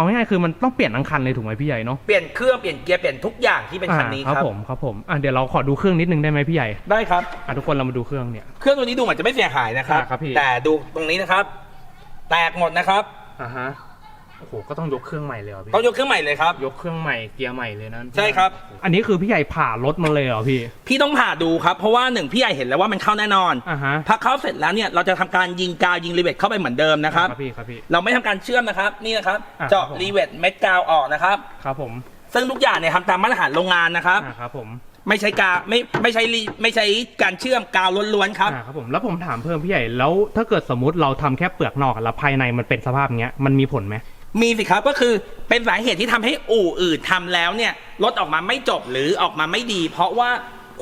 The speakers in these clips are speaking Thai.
เอาง่ายๆคือมันต้องเปลี่ยนทั้งคันเลยถูกไหมพี่ใหญ่เนาะเปลี่ยนเครื่องเปลี่ยนเกียร์เปลี่ยนทุกอย่างที่เป็นคันนี้อ่าครับผมครับผมอะเดี๋ยวเราขอดูเครื่องนิดนึงได้ไหมพี่ใหญ่ได้ครับอะทุกคนเรามาดูเครื่องเนี่ยเครื่องตัวนี้ดูเหมือนจะไม่เสียหายนะครับอ่าครับพี่แต่ดูตรงนี้นะครับ แตกหมดนะครับอ่าฮะ โอ้โหก็ต้องยกเครื่องใหม่เลยเหรอพี่ต้องยกเครื่องใหม่เลยครับ ยกเครื่องใหม่เกียร์ใหม่เลยนะใช่ครับ อันนี้คือพี่ใหญ่ผ่ารถมาเลยเหรอพี่ พี่ต้องผ่าดูครับ เพราะว่าหนึ่งพี่ใหญ่เห็นแล้วว่ามันเข้าแน่นอนอ่าฮะพอเข้าเสร็จแล้วเนี่ยเราจะทำการยิงกาวยิงรีเวทเข้าไปเหมือนเดิมนะครับ ครับพี่ครับพี่ เราไม่ทำการเชื่อมนะครับนี่นะครับอ่าเจาะครับผม รีเวทเม็ดกาวออกนะครับ ครับผมซึ่งทุกอย่างเนี่ยทำตามมาตรฐานโรงงานนะครับ อ่าครับผมไม่ใช้กาวไม่ไม่ใช้รีไม่ใช้การเชื่อมกาวล้วนๆครับอ่าครับผมแล้วผมถามเพิ่มพี่ใหญ่แล้วถ้าเกิดสมมติเราทำแค่เปลือกนอกอะแล้วภายในมันเป็นสภาพเนี้ยมันมีผลไหม มีสิครับก็คือเป็นสาเหตุที่ทำให้อู่อื่นทำแล้วเนี่ยรถออกมาไม่จบหรือออกมาไม่ดี เพราะว่า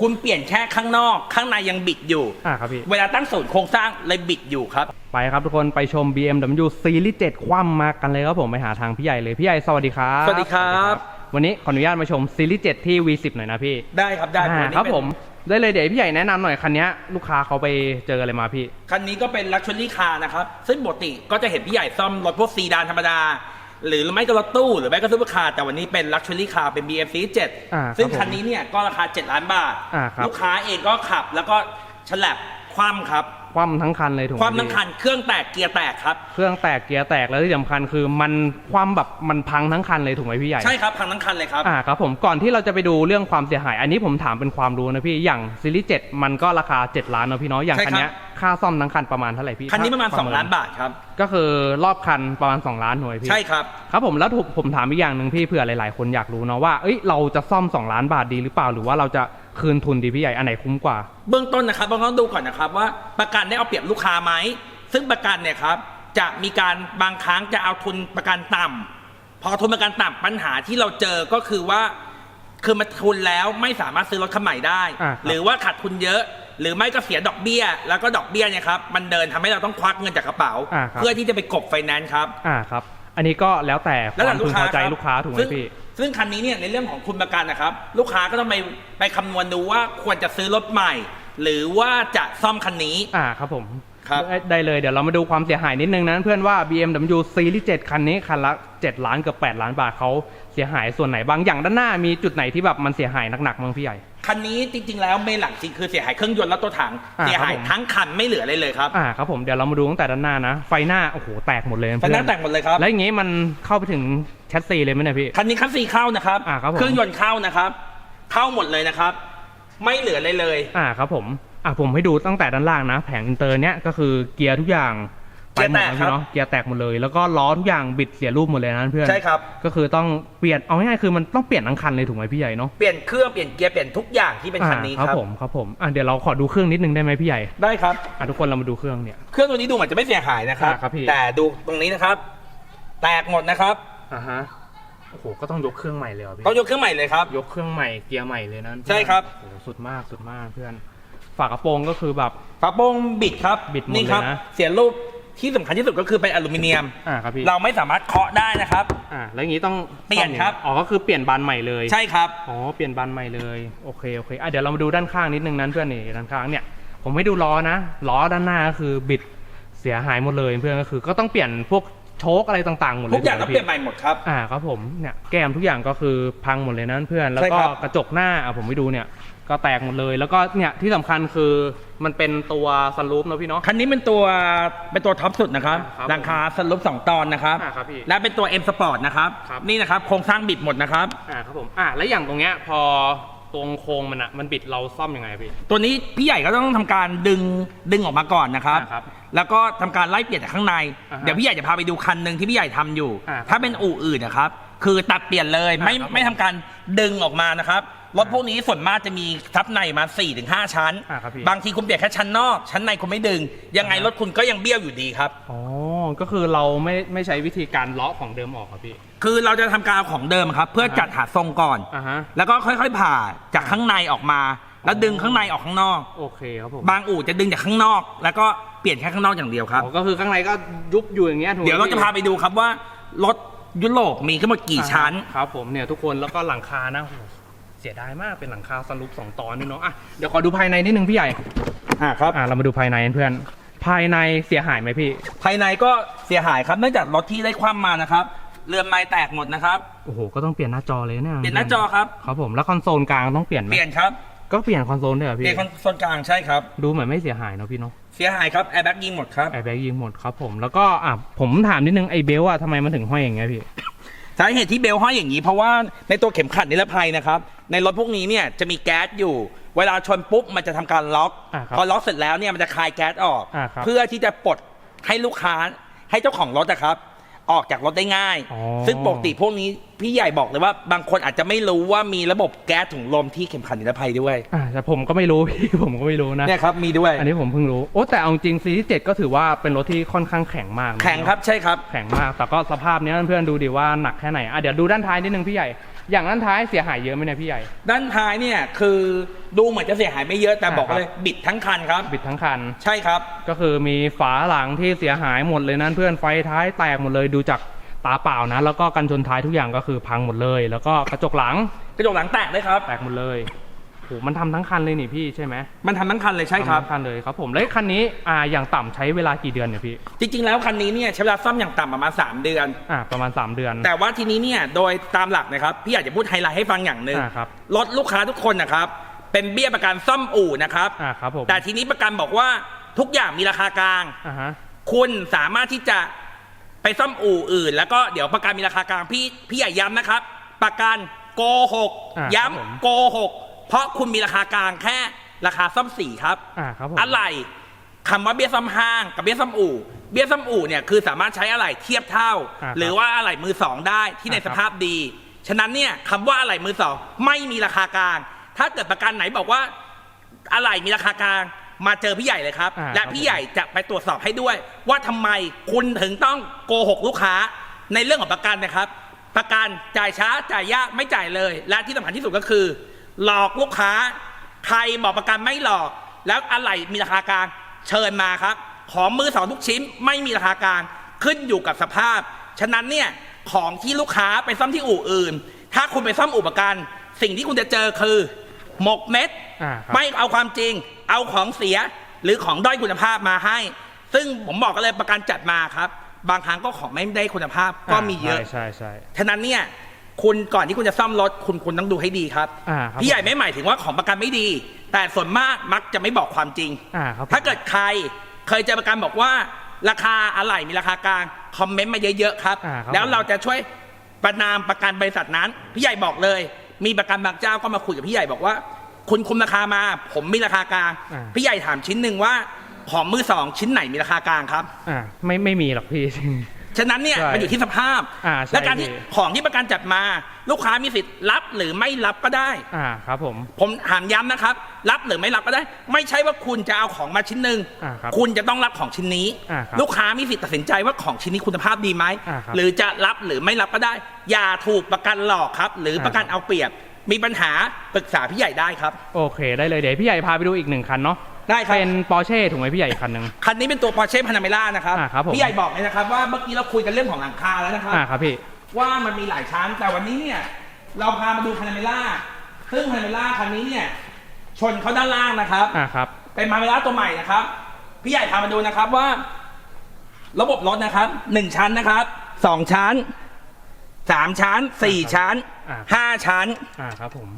คุณเปลี่ยนแค่ข้างนอก ข้างในยังบิดอยู่อ่าครับพี่เวลาตั้งศูนย์โครงสร้างเลยบิดอยู่ครับ ไปครับทุกคนไปชม BMW Series 7 คว่ำมากันเลยครับผมไปหาทางพี่ใหญ่เลยพี่ใหญ่สวัสดีครับ สวัสดีครับ วันนี้ขออนุญาตมาชม Series 7 ที่ V10 หน่อยนะพี่ ได้ครับได้อ่าวันนี้ครับเป็นผม ได้เลยเดี๋ยวพี่ใหญ่แนะนำหน่อยคันเนี้ยลูกค้าเขาไปเจออะไรมาพี่ คันนี้ก็เป็น Luxury Car นะครับ ซึ่งปกติก็จะเห็นพี่ใหญ่ซ่อมรถพวกซีดานธรรมดา หรือไม่ก็รถตู้ หรือไม่ก็ซุปเปอร์คาร์แต่วันนี้เป็น Luxury Car เป็น BM Series อ่า7ซึ่งครับผมคันนี้เนี่ยก็ราคา 7 ล้านบาท อ่าครับ ลูกค้าเองก็ขับแล้วก็ฉลับคว่ำครับค ว่ำทั้งคันเลยถูกไหมคว่ำทั้งพี่คันเครื่องแตกเกียร์แตกครับ เครื่องแตกเกียร์แตกแล้วที่สำคัญคือมันคว่ำแบบมันพังทั้งคันเลยถูกไหมพี่ใหญ่ใช่ครับพังทั้งคันเลยครับ อ่าครับผมก่อนที่เราจะไปดูเรื่องความเสียหาย อันนี้ผมถามเป็นความรู้นะพี่อย่างซีรีส์7มันก็ราคา 7 ล้านเนอะพี่เนาะอย่างใช่คันครับ เนี้ยค่าซ่อมทั้งคันประมาณเท่าไหร่พี่คันนี้ประมาณถ้2ล้านบาทครับ ก็คือรอบคันประมาณ 2 ล้านหน่วยพี่ใช่ครับ ครับผมแล้วผมผมถามอีกอย่างหนึ่งพี่เผื่อหลาย ๆ คนอยากรู้เนาะว่าเอ้ยเราจะซ่อม 2 ล้านบาทดีหรือเปล่าหรือว่าเราจะ คืนทุนดีพี่ใหญ่อันไหนคุ้มกว่า เบื้องต้นนะครับเราต้องดูก่อนนะครับว่าประกันได้เอาเปรียบลูกค้าไหมซึ่งประกันเนี่ยครับจะมีการบางครั้งจะเอาทุนประกันต่ำพอทุนประกันต่ำปัญหาที่เราเจอก็คือว่า คือมาทุนแล้วไม่สามารถซื้อรถคันใหม่ได้อ่าครับหรือว่าขาดทุนเยอะ หรือไม่ก็เสียดอกเบี้ย แล้วก็ดอกเบี้ยเนี่ยครับมันเดินทำให้เราต้องควักเงินจากกระเป๋าอ่าครับเพื่อที่จะไปกบไฟแนนซ์ครับอ่าครับ อันนี้ก็แล้วแต่คแล้ววาแต่มลูพึกงค้าพอใจครับลูกค้าถูกไหมซึ่งพี่ ซึ่งคันนี้เนี่ยในเรื่องของคุณประกันนะครับ ลูกค้าก็ต้องไปไปคำนวณดูว่าควรจะซื้อรถใหม่ หรือว่าจะซ่อมคันนี้ อ่าครับผมครับได้ได้เลยเดี๋ยวเรามาดูความเสียหายนิดนึงนะเพื่อนว่า BMW Series 7 คันนี้คันละ 7 ล้านกับ8ล้านบาทเขาเสียหายส่วนไหนบางอย่างด้านหน้ามีจุดไหนที่แบบมันเสียหายหนักๆมั้งพี่ใหญ่ คันนี้จริงๆแล้วเมนหลักจริงคือเสียหายเครื่องยนต์และตัวถังอ่าเสียหายครับผม ทั้งคันไม่เหลืออะไรเลยครับอ่าครับผมเดี๋ยวเรามาดูตั้งแต่ด้านหน้านะ ไฟหน้าโอ้โหแตกหมดเลยไฟหน้าแตกหมดเลยครับ แล้วอย่างงี้มันเข้าไปถึงแชสซีเลยไหมเนี่ยพี่ คันนี้คันซีเข้านะครับอ่าครับผม เครื่องยนต์เข้านะครับ เข้าหมดเลยนะครับ ไม่เหลืออะไรเลย อ่าครับผมอ่าผมให้ดูตั้งแต่ด้านล่างนะ แผงอินเตอร์เนี้ยก็คือเกียร์ทุกอย่างไปหมดนะเกียร์แตกครับพี่เนาะเกียร์แตกหมดเลย แล้วก็ล้อทุกอย่างบิดเสียรูปหมดเลยนะเพื่อนใช่ครับ ก็คือต้องเปลี่ยนเอาง่ายๆคือมันต้องเปลี่ยนทั้งคันเลยถูกไหมพี่ใหญ่เนาะเปลี่ยนเครื่องเปลี่ยนเกียร์เปลี่ยนทุกอย่างที่เป็นคันนี้อ่าครับผมครับผมอะเดี๋ยวเราขอดูเครื่องนิดนึงได้ไหมพี่ใหญ่ได้ครับ อะทุกคนเรามาดูเครื่องเนี่ย เครื่องตัวนี้ดูเหมือนจะไม่เสียหายนะครับ อ่าครับพี่ แต่ดูตรงนี้นะครับ แตกหมดนะครับ อ่าฮะโอ้โหก็ต้องยกเครื่องใหม่เลยเหรอพี่ต้องยกเครื่องใหม่เลยครับ ยกเครื่องใหม่เกียร์ใหม่เลยนะใช่ครับ โอ้โหสุดมากสุดมากเพื่อน ฝากระโปรงก็คือแบบ ฝาโปร่งบิดครับบิดหมดนี่ครับเลยนะเสียรูปที่สำคัญที่สุดก็คือเป็นอลูมิเนียม อ่าครับพี่เราไม่สามารถเคาะได้นะครับ อ่าแล้วอย่างนี้ต้องเปลี่ยนครับ อ๋อก็คือเปลี่ยนบานใหม่เลยใช่ครับ อ๋อเปลี่ยนบานใหม่เลยโอเคโอเคอะเดี๋ยวเรามาดูด้านข้างนิดนึงนั้นเพื่อนนี่ด้านข้างเนี่ยผมให้ดูล้อนะล้อด้านหน้าก็คือบิดเสียหายหมดเลยเพื่อนก็คือ ก็ต้องเปลี่ยนพวก โชคอะไรต่างๆหมดเลยทุกอย่างถูต้องไหมเปลี่ยนใหม่หมดครับ อ่าครับผมเนี่ยแก้มทุกอย่างก็คือพังหมดเลยนะเพื่อนแล้วใช่ก็ครับ กระจกหน้าอะผมไปดูเนี่ย ก็แตกหมดเลย แล้วก็เนี่ยที่สำคัญคือมันเป็นตัวซันรูฟนะพี่เนาะ คันนี้เป็นตัวเป็นตัวท็อปสุดนะครับครับราคาสรุปสองตอนนะครับอ่าครับพี่และเป็นตัว M Sport นะครับครับ นี่นะครับโครงสร้างบิดหมดนะครับ อ่าครับผมอ่าแล้วอย่างตรงเนี้ยพอตรงโครงมันอะมันบิดเราซ่อมยังไงพี่ ตัวนี้พี่ใหญ่ก็ต้องทำการดึงดึงออกมาก่อนนะครับ อ่าครับ แล้วก็ทำการไล่เปลี่ยนจากข้างใน อ่าฮะเดี๋ยวพี่ใหญ่จะพาไปดูคันหนึ่งที่พี่ใหญ่ทำอยู่ อ่าครับถ้าเป็นอู่อื่นนะครับ คือตัดเปลี่ยนเลยไม่อ่าครับผมไม่ทำการดึงออกมานะครับรถพวกนี้ส่วนมากจะมีทับในมา4-5ชั้น อ่าครับพี่ บางทีคุณเปลี่ยนแค่ชั้นนอก ชั้นในคุณไม่ดึง ยังไงอ่าฮะรถคุณก็ยังเบี้ยวอยู่ดีครับ อ๋อ ก็คือเราไม่ไม่ใช้วิธีการเลาะของเดิมออกครับพี่ คือเราจะทำการเอาของเดิมครับ เพื่ออ่าฮะจัดหาทรงก่อน อ่าฮะ แล้วก็ค่อยๆผ่าจากข้างในออกมา แล้วดึงข้างในออกข้างนอก โอเคครับผม บางอู่จะดึงจากข้างนอก แล้วก็ เปลี่ยนแค่ข้างนอกอย่างเดียวครับอ๋อก็คือข้างในก็ยุบอยู่อย่างเงี้ยถูกไหมเดี๋ยวเราจะพี่พาไปดูครับว่ารถยุโรปมีทั้งหมดกี่ชั้นอ่าครับผมเนี่ยทุกคนแล้วก็หลังคานะโอ้โหเสียดายมากเป็นหลังคาสรุปสองตอนด้วยเนาะอะเดี๋ยวขอดูภายในนิดนึงพี่ใหญ่ อ่าครับ อะเรามาดูภายในเพื่อน ภายในเสียหายไหมพี่ ภายในก็เสียหายครับเนื่องจากรถที่ได้คว่ำมานะครับ เรือนไม้แตกหมดนะครับ โอ้โห ก็ต้องเปลี่ยนหน้าจอเลยเนี่ยเปลี่ยนหน้าจอครับ ครับผม แล้วคอนโซลกลางต้องเปลี่ยนไหมเปลี่ยนครับ ก็เปลี่ยนคอนโซลด้วยเหรอเปพี่ลี่ยนคอนโซลกลางใช่ครับ ดูเหมือนไม่เสียหายเนาะพี่เนาะ เสียหายครับแอร์แบ็กยิงหมดครับแอร์แบ็กยิงหมดครับผม แล้วก็อะผมถามนิดนึงไอ้เบลอะทำไมมันถึงห้อยอย่างเงี้ยพี่ สาเหตุที่เบลห้อยอย่างนี้ เพราะว่าในตัวเข็มขัดนิรภัยนะครับ ในรถพวกนี้เนี่ยจะมีแก๊สอยู่ เวลาชนปุ๊บมันจะทำการล็อก อ่าครับพอล็อกเสร็จแล้วเนี่ยมันจะคายแก๊สออก อ่าครับ เพื่อที่จะปลดให้ลูกค้าให้เจ้าของรถนะครับ ออกจากรถได้ง่าย อ๋อ ซึ่งปกติพวกนี้พี่ใหญ่บอกเลยว่า บางคนอาจจะไม่รู้ว่ามีระบบแก๊สถุงลมที่เข็มขัดนิรภัยด้วยอ่าแต่ผมก็ไม่รู้ พี่ ผมก็ไม่รู้นะ เนี่ยครับมีด้วยอันนี้ผมเพิ่งรู้ โอ้แต่เอาจริงซีที่เจ็ดก็ถือว่าเป็นรถที่ค่อนข้างแข็งมากนะแข็งครับใช่ครับ แข็งมากแต่ก็สภาพเนี้ยเพื่อนๆดูดิว่าหนักแค่ไหนอะเดี๋ยวดูด้านท้ายนิดนึงพี่ใหญ่ อย่างด้านท้ายเสียหายเยอะไหมเนี่ยพี่ใหญ่ ด้านท้ายเนี่ยคือดูเหมือนจะเสียหายไม่เยอะแต่อ่าบอกครับเลย บิดทั้งคันครับ บิดทั้งคัน ใช่ครับ ก็คือมีฝาหลังที่เสียหายหมดเลยนั่นเพื่อนไฟท้ายแตกหมดเลยดูจากตาเปล่านะ แล้วก็กันชนท้ายทุกอย่างก็คือพังหมดเลย แล้วก็กระจกหลัง กระจกหลังแตกเลยครับ แตกหมดเลย โหมันทำทั้งคันเลยนี่พี่ใช่ไหมมันทำทั้งคันเลยใช่ครับ ทำทั้งคันเลยครับผมแล้วคันนี้อ่าอย่างต่ำใช้เวลากี่เดือนเนี่ยพี่จริง ๆ แล้วคันนี้เนี่ยใช้เวลาซ่อมอย่างต่ำประมาณ 3 เดือน อ่าประมาณ 3 เดือน แต่ว่าทีนี้เนี่ยโดยตามหลักนะครับ พี่อยากจะพูดไฮไลท์ให้ฟังอย่างหนึ่งอ่าครับ รถลูกค้าทุกคนนะครับ เป็นเบี้ยประกันซ่อมอู่นะครับ อ่าครับผมแต่ทีนี้ประกันบอกว่าทุกอย่างมีราคากลาง อ่าฮะ คุณสามารถที่จะไปซ่อมอู่อื่น แล้วก็เดี๋ยวประกันมีราคากลางพี่พี่ใหญ่ย้ำนะครับ ประกันโกหกอ่าย้ครับผมำโกหก เพราะคุณมีราคากลางแค่ราคาซ่อมสี่ครับอ่าครับผมอะไรคำว่าเบี้ยซ้ำห้างกับเบี้ยซ้ำอู่ เบี้ยซ้ำอู่เนี่ยคือสามารถใช้อะไหล่เทียบเท่า อ่าครับหรือว่าอะไหล่มือสองได้ที่ในอ่าคสรับ ภาพดี ฉะนั้นเนี่ยคำว่าอะไหล่มือสองไม่มีราคากลาง ถ้าเกิดประกันไหนบอกว่า อะไหล่มีราคากลางมาเจอพี่ใหญ่เลยครับ อ่าและครับ พี่ใหญ่จะไปตรวจสอบให้ด้วย ว่าทำไมคุณถึงต้องโกหกลูกค้าในเรื่องของประกันนะครับ ประกันจ่ายช้าจ่ายยากไม่จ่ายเลย และที่สำคัญที่สุดก็คือ หลอกลูกค้า ใครบอกประกันไม่หลอก แล้วอะไรมีราคากลาง เชิญมาครับ ของมือสองทุกชิ้นไม่มีราคากลางขึ้นอยู่กับสภาพ ฉะนั้นเนี่ยของที่ลูกค้าไปซ่อมที่อู่อื่น ถ้าคุณไปซ่อมอู่ประกันสิ่งที่คุณจะเจอคือ หมกเม็ดอ่าครับไม่เอาความจริง เอาของเสียหรือของด้อยคุณภาพมาให้ ซึ่งผมบอกกันเลยประกันจัดมาครับ บางครั้งก็ของไม่ได้คุณภาพก็มีเยอะใช่ใช่ใช่ฉะนั้นเนี่ย คุณก่อนที่คุณจะซ่อมรถคุณคุณต้องดูให้ดีครับอ่าครับพี่ใหญ่ผมไม่หมายถึงว่าของประกันไม่ดี แต่ส่วนมากมักจะไม่บอกความจริง อ่าครับผม ถ้าเกิดใครเคยเจอประกันบอกว่า ราคาอะไหล่มีราคากลางคอมเมนต์มาเยอะๆครับ อ่าครับ แล้วผมเราจะช่วยประนามประกันบริษัทนั้น พี่ใหญ่บอกเลย มีประกันบางเจ้าก็มาคุยกับพี่ใหญ่บอกว่า คุณคุมราคามา ผมมีราคากลางอ่า พี่ใหญ่ถามชิ้นหนึ่งว่าของมือสองชิ้นไหนมีราคากลางครับ อ่าไม่ไม่มีหรอกพี่ ฉะนั้นเนี่ยใช่มันอยู่ที่สภาพ อ่าใช่และการที่พี่ ของที่ประกันจัดมา ลูกค้ามีสิทธิ์รับหรือไม่รับก็ได้ อ่าครับผม ผมถามย้ำนะครับ รับหรือไม่รับก็ได้ ไม่ใช่ว่าคุณจะเอาของมาชิ้นหนึ่งอ่าครับคุณจะต้องรับของชิ้นนี้ อ่าครับลูกค้ามีสิทธิ์ตัดสินใจว่าของชิ้นนี้คุณภาพดีไหมอ่าครับหรือจะรับหรือไม่รับก็ได้ อย่าถูกประกันหลอกครับ หรือประกันอ่าครับ เอาเปรียบ มีปัญหาปรึกษาพี่ใหญ่ได้ครับ โอเคได้เลยเดี๋ยวพี่ใหญ่พาไปดูอีกหนึ่งคันเนาะ ได้ครับ เป็นปอร์เช่ถูกไหมพี่ใหญ่อีกคันหนึ่ง คันนี้เป็นตัว Porsche Panamera นะครับ อ่าครับผม พี่ใหญ่บอกเลยนะครับว่าเมื่อกี้เราคุยกันเรื่องของหลังคาแล้วนะครับ อ่าครับพี่ ว่ามันมีหลายชั้น แต่วันนี้เนี่ยเราพามาดูพานาเมล่าซึ่งพานาเมล่าคันนี้เนี่ยชนเขาด้านล่างนะครับ อ่าครับ เป็นพานาเมล่าตัวใหม่นะครับ พี่ใหญ่พามาดูนะครับว่า ระบบรถนะครับหนึ่งชั้นนะครับสองชั้นสามชั้นสี่ชั้นอ่า ห้าชั้น อ่าครับผม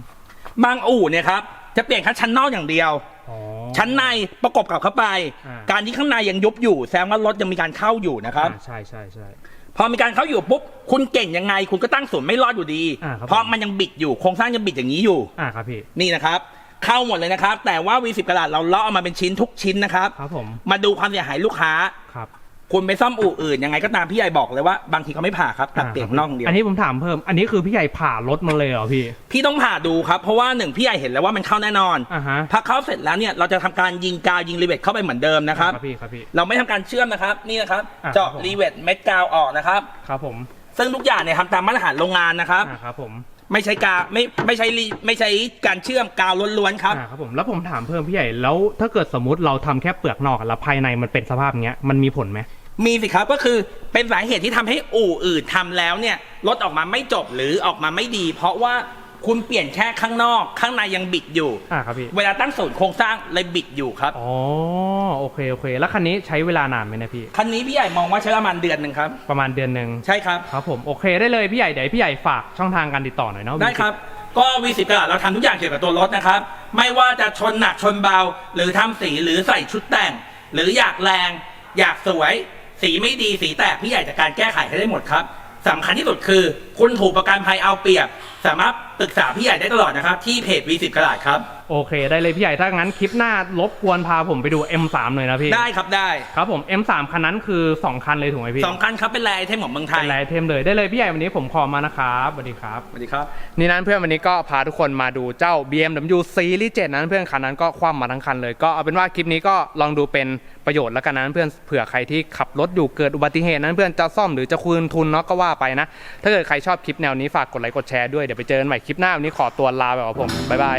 บางอู่เนี่ยครับจะเปลี่ยนแค่ชั้นนอกอย่างเดียว อ๋อ ชั้นในประกบกับเข้าไป อ่า การที่ข้างในยังยุบอยู่แสดงว่ารถยังมีการเข้าอยู่นะครับ อ่าใช่ใช่ใช่ พอมีการเข้าอยู่ปุ๊บคุณเก่งยังไง คุณก็ตั้งศูนย์ไม่รอดอยู่ดี อ่าครับ เพราะมันยังบิดอยู่โครงสร้างยังบิดอย่างนี้อยู่ อ่าครับพี่นี่นะครับ เข้าหมดเลยนะครับ แต่ว่า V10 กระดาษเราเลาะออกมาเป็นชิ้นทุกชิ้นนะครับ ครับผมมาดูความเสียหายลูกค้า ครับ คุณไปซ่อมอู่อื่นยังไงก็ตามพี่ใหญ่บอกเลยว่าบางทีเขาไม่ผ่าครับตัดเปลี่ยนข้างนอกอย่างเดียวอันนี้ผมถามเพิ่ม อันนี้คือพี่ใหญ่ผ่ารถมาเลยเหรอพี่ พี่ต้องผ่าดูครับ เพราะว่าหนึ่งพี่ใหญ่เห็นแล้วว่ามันเข้าแน่นอนอ่าฮะพอเข้าเสร็จแล้วเนี่ยเราจะทำการยิงกาวยิงรีเวทเข้าไปเหมือนเดิมนะครับครับพี่ครับพี่เราไม่ทำการเชื่อมนะครับนี่นะครับอ่าเจาะครับผมรีเวทเม็ดกาวออกนะครับครับผม ซึ่งทุกอย่างเนี่ยทำตามมาตรฐานโรงงานนะครับอ่าครับผมไม่ใช่กาวไม่ไม่ใช่รีไม่ใช่การเชื่อมกาวล้วนๆครับอ่าครับผมแล้วผมถามเพิ่มพี่ใหญ่แล้วถ้าเกิดสมมติเราทำแค่เปลือกนอกอะแล้วภายในมันเป็นสภาพอย่างเงี้ยมันมีผลไหม มีสิครับก็คือเป็นสาเหตุที่ทำให้อู่อื่นทำแล้วเนี่ยรถออกมาไม่จบหรือออกมาไม่ดี เพราะว่าคุณเปลี่ยนแค่ข้างนอกข้างในยังบิดอยู่อ่าครับพี่เวลาตั้งศูนย์โครงสร้างเลยบิดอยู่ครับอ๋อโอเคโอเค แล้วคันนี้ใช้เวลานานไหมเนะพี่คันนี้พี่ใหญ่มองว่าใช้ประมาณเดือนหนึ่งครับประมาณเดือนหนึ่งใช่ครับครับผมโอเคได้เลยพี่ใหญ่เดี๋ยวให้พี่ใหญ่ฝากช่องทางการติดต่อหน่อยเนาะได้ครับก็วีสิบกระดาษเราทำทุกอย่างเกี่ยวกับตัวรถนะครับ ไม่ว่าจะชนหนักชนเบา หรือทำสีหรือใส่ชุดแต่ง หรืออยากแรง อยากสวย สีไม่ดีสีแตกพี่ใหญ่จัดการแก้ไขให้ได้หมดครับสำคัญที่สุดคือ คุณถูกประกันภัยเอาเปรียบ สามารถปรึกษาพี่ใหญ่ได้ตลอดนะครับ ที่เพจ V10 กระดาษครับ โอเค ได้เลยพี่ใหญ่ถ้างั้นคลิปหน้ารบกวนพาผมไปดู M3 หน่อยนะพี่ได้ครับได้ครับผม M3 คันนั้นคือสองคันเลยถูกไหมพี่สองคันครับเป็นแรไอเทมของเมืองไทเป็ยนไลายเทมเลยได้เลยพี่ใหญ่วันนี้ผมขอมานะครับสวัสดีครับ สวัสดีครับ นี่นั้นเพื่อนวันนี้ก็พาทุกคนมาดูเจ้า BMW Series 7นั้นเพื่อนคันนั้นก็คว่ำมาทั้งคันเลย ก็เอาเป็นว่าคลิปนี้ก็ลองดูเป็นประโยชน์แล้วกันนะเพื่อนเผื่อใครที่ขับรถอยู่เกิดอุบัติเหตุนั้นเพื่อนจะซ่อมหรือจะคืนทุนเนาะก็ว่าไปนะ ถ้าเกิดใครชอบชอบคลิปแนวนี้ฝากกดไลค์กดแชร์ด้วย เดี๋ยวไปเจอกันใหม่คลิปหน้าวันนี้ขอตัวลาไปก่อนผมบ๊ายบาย